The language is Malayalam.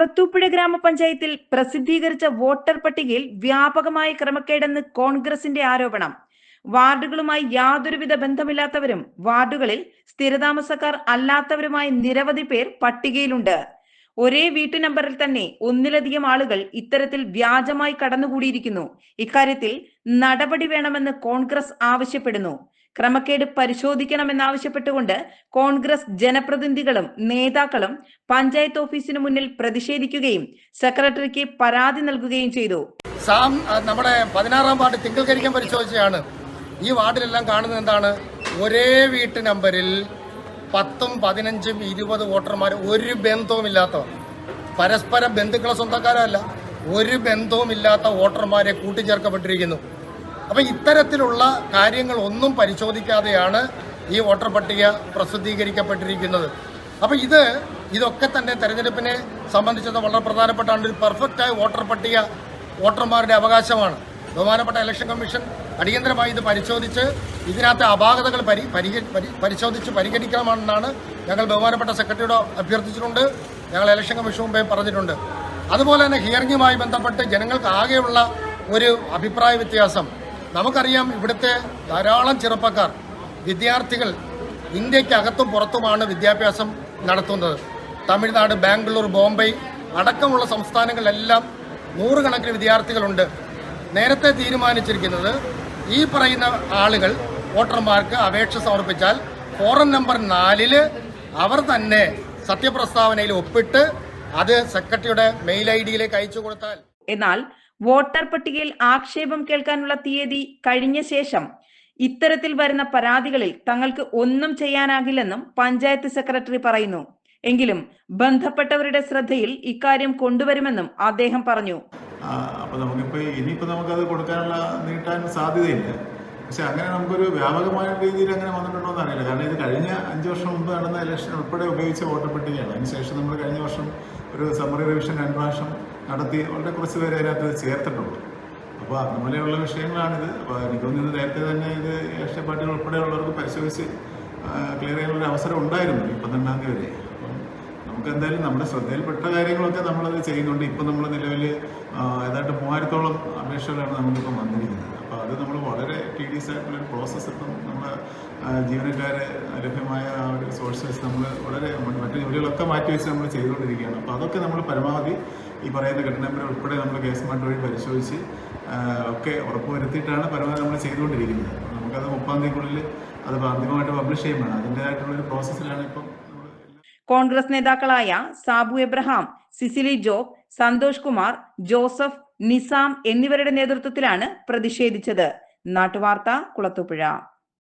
കുളത്തൂപ്പുഴ ഗ്രാമപഞ്ചായത്തിൽ പ്രസിദ്ധീകരിച്ച വോട്ടർ പട്ടികയിൽ വ്യാപകമായ ക്രമക്കേടെന്ന് കോൺഗ്രസിന്റെ ആരോപണം. വാർഡുകളുമായി യാതൊരുവിധ ബന്ധമില്ലാത്തവരും വാർഡുകളിൽ സ്ഥിരതാമസക്കാർ അല്ലാത്തവരുമായി നിരവധി പേർ പട്ടികയിലുണ്ട്. ഒരേ വീട്ടു നമ്പറിൽ തന്നെ ഒന്നിലധികം ആളുകൾ ഇത്തരത്തിൽ വ്യാജമായി കടന്നുകൂടിയിരിക്കുന്നു. ഇക്കാര്യത്തിൽ നടപടി വേണമെന്ന് കോൺഗ്രസ് ആവശ്യപ്പെടുന്നു. ക്രമക്കേട് പരിശോധിക്കണമെന്നാവശ്യപ്പെട്ടുകൊണ്ട് കോൺഗ്രസ് ജനപ്രതിനിധികളും നേതാക്കളും പഞ്ചായത്ത് ഓഫീസിന് മുന്നിൽ പ്രതിഷേധിക്കുകയും സെക്രട്ടറിക്ക് പരാതി നൽകുകയും ചെയ്തു. നമ്മുടെ പതിനാറാം വാർഡ് തിങ്കൾക്കരിക്കാൻ പരിശോധിച്ചാണ് ഈ വാർഡിലെല്ലാം കാണുന്നത് എന്താണ്? ഒരേ വീട്ടു നമ്പറിൽ പത്തും പതിനഞ്ചും ഇരുപത് വോട്ടർമാർ ഒരു ബന്ധവുമില്ലാത്തവർ പരസ്പര ബന്ധുക്കളെ സ്വന്തക്കാരല്ല ഒരു ബന്ധവും ബന്ധവുമില്ലാത്ത വോട്ടർമാരെ കൂട്ടിച്ചേർക്കപ്പെട്ടിരിക്കുന്നു. അപ്പം ഇത്തരത്തിലുള്ള കാര്യങ്ങൾ ഒന്നും പരിശോധിക്കാതെയാണ് ഈ വോട്ടർ പട്ടിക പ്രസിദ്ധീകരിക്കപ്പെട്ടിരിക്കുന്നത്. അപ്പം ഇത് ഇതൊക്കെ തന്നെ തെരഞ്ഞെടുപ്പിനെ സംബന്ധിച്ചത് വളരെ പ്രധാനപ്പെട്ടാണ് ഒരു പെർഫെക്റ്റായ വോട്ടർ പട്ടിക വോട്ടർമാരുടെ അവകാശമാണ്. ബഹുമാനപ്പെട്ട ഇലക്ഷൻ കമ്മീഷൻ അടിയന്തരമായി ഇത് പരിശോധിച്ച് ഇതിനകത്തെ അപാകതകൾ പരി പരി- പരിശോധിച്ച് പരിഗണിക്കണമെന്നാണ് ഞങ്ങൾ ബഹുമാനപ്പെട്ട സെക്രട്ടറിയോട് അഭ്യർത്ഥിച്ചിട്ടുണ്ട്. ഞങ്ങൾ ഇലക്ഷൻ കമ്മീഷൻ മുമ്പേ പറഞ്ഞിട്ടുണ്ട്. അതുപോലെ തന്നെ ഹിയറിംഗുമായി ബന്ധപ്പെട്ട് ജനങ്ങൾക്ക് ആകെയുള്ള ഒരു അഭിപ്രായ വ്യത്യാസം. നമുക്കറിയാം ഇവിടുത്തെ ധാരാളം ചെറുപ്പക്കാർ വിദ്യാർത്ഥികൾ ഇന്ത്യക്കകത്തും പുറത്തുമാണ് വിദ്യാഭ്യാസം നടത്തുന്നത്. തമിഴ്നാട് ബാംഗ്ലൂർ ബോംബെ അടക്കമുള്ള സംസ്ഥാനങ്ങളിലെല്ലാം നൂറുകണക്കിന് വിദ്യാർത്ഥികളുണ്ട്. നേരത്തെ തീരുമാനിച്ചിരിക്കുന്നത് ഈ പറയുന്ന ആളുകൾ വോട്ടർമാർക്ക് അപേക്ഷ സമർപ്പിച്ചാൽ ഫോറം നമ്പർ നാലിൽ അവർ തന്നെ സത്യപ്രസ്താവനയിൽ ഒപ്പിട്ട് അത് സെക്രട്ടറിയുടെ മെയിൽ ഐ ഡിയിലേക്ക് അയച്ചു കൊടുത്താൽ എന്നാൽ വോട്ടർ പട്ടികയിൽ ആക്ഷേപം കേൾക്കാനുള്ള തീയതി കഴിഞ്ഞ ശേഷം ഇത്തരത്തിൽ വരുന്ന പരാതികളിൽ തങ്ങൾക്ക് ഒന്നും ചെയ്യാനാകില്ലെന്നും പഞ്ചായത്ത് സെക്രട്ടറി പറയുന്നു. എങ്കിലും ബന്ധപ്പെട്ടവരുടെ ശ്രദ്ധയിൽ ഇക്കാര്യം കൊണ്ടുവരുമെന്നും അദ്ദേഹം പറഞ്ഞു. അപ്പൊ നമുക്കിപ്പോ ഇനിയിപ്പോ നമുക്കത് കൊടുക്കാനുള്ള നീട്ടാൻ സാധ്യതയില്ല. പക്ഷെ അങ്ങനെ നമുക്കൊരു വ്യാപകമായ രീതിയിൽ അങ്ങനെ വന്നിട്ടുണ്ടോ എന്ന് കാരണം ഇത് കഴിഞ്ഞ അഞ്ച് വർഷം മുമ്പ് നടന്ന ഇലക്ഷൻ ഉൾപ്പെടെ ഉപയോഗിച്ച വോട്ട് പട്ടികയാണ്. അതിനുശേഷം നമ്മൾ കഴിഞ്ഞ വർഷം ഒരു സമ്മറി റിവിഷൻ പ്രാവശ്യം നടത്തി വളരെ കുറച്ച് പേരെ അതിനകത്ത് ചേർത്തിട്ടുള്ളൂ അപ്പോൾ അതുപോലെയുള്ള വിഷയങ്ങളാണിത്. അപ്പോൾ എനിക്ക് തോന്നുന്നത് നേരത്തെ തന്നെ ഇത് രാഷ്ട്രീയ പാർട്ടികൾ ഉൾപ്പെടെയുള്ളവർക്ക് പരിശോധിച്ച് ക്ലിയർ ചെയ്യാനുള്ള അവസരം ഉണ്ടായിരുന്നു പന്ത്രണ്ടാം തീയതി വരെ. അപ്പം നമുക്ക് എന്തായാലും നമ്മുടെ ശ്രദ്ധയിൽപ്പെട്ട കാര്യങ്ങളൊക്കെ നമ്മളത് ചെയ്യുന്നുണ്ട്. ഇപ്പം നമ്മൾ നിലവിൽ ഏതാണ്ട് മൂവായിരത്തോളം അപേക്ഷകളാണ് നമുക്കിപ്പം വന്നിരിക്കുന്നത്. അത് നമ്മൾ വളരെ ടീഡിയസ് ആയിട്ടുള്ള ഒരു പ്രോസസ്സ് ഇപ്പം നമ്മൾ ജീവനക്കാരെ ലഭ്യമായ ആ ഒരു സോഴ്സസ് നമ്മൾ വളരെ മറ്റു ജോലികളൊക്കെ മാറ്റി വെച്ച് നമ്മൾ ചെയ്തുകൊണ്ടിരിക്കുകയാണ്. അപ്പോൾ അതൊക്കെ നമ്മൾ പരമാവധി ഈ പറയുന്ന ഘടനപരം ഉൾപ്പെടെ നമ്മൾ കേസ് മാറ്റ് വഴി പരിശോധിച്ച് ഒക്കെ ഉറപ്പുവരുത്തിയിട്ടാണ് പരമാവധി നമ്മൾ ചെയ്തുകൊണ്ടിരിക്കുന്നത്. നമുക്കത് മുപ്പാം തീയതിക്കുള്ളിൽ അത് പ്രാഥമികമായിട്ട് പബ്ലിഷ് ചെയ്യും വേണം അതിന്റേതായിട്ടുള്ളൊരു പ്രോസസ്സിലാണ് ഇപ്പം കോൺഗ്രസ് നേതാക്കളായ സാബു എബ്രഹാം സിസിലി ജോബ് സന്തോഷ് കുമാർ ജോസഫ് നിസാം എന്നിവരുടെ നേതൃത്വത്തിലാണ് പ്രതിഷേധിച്ചത്. നാട്ടുവാർത്ത കുളത്തൂപ്പുഴ.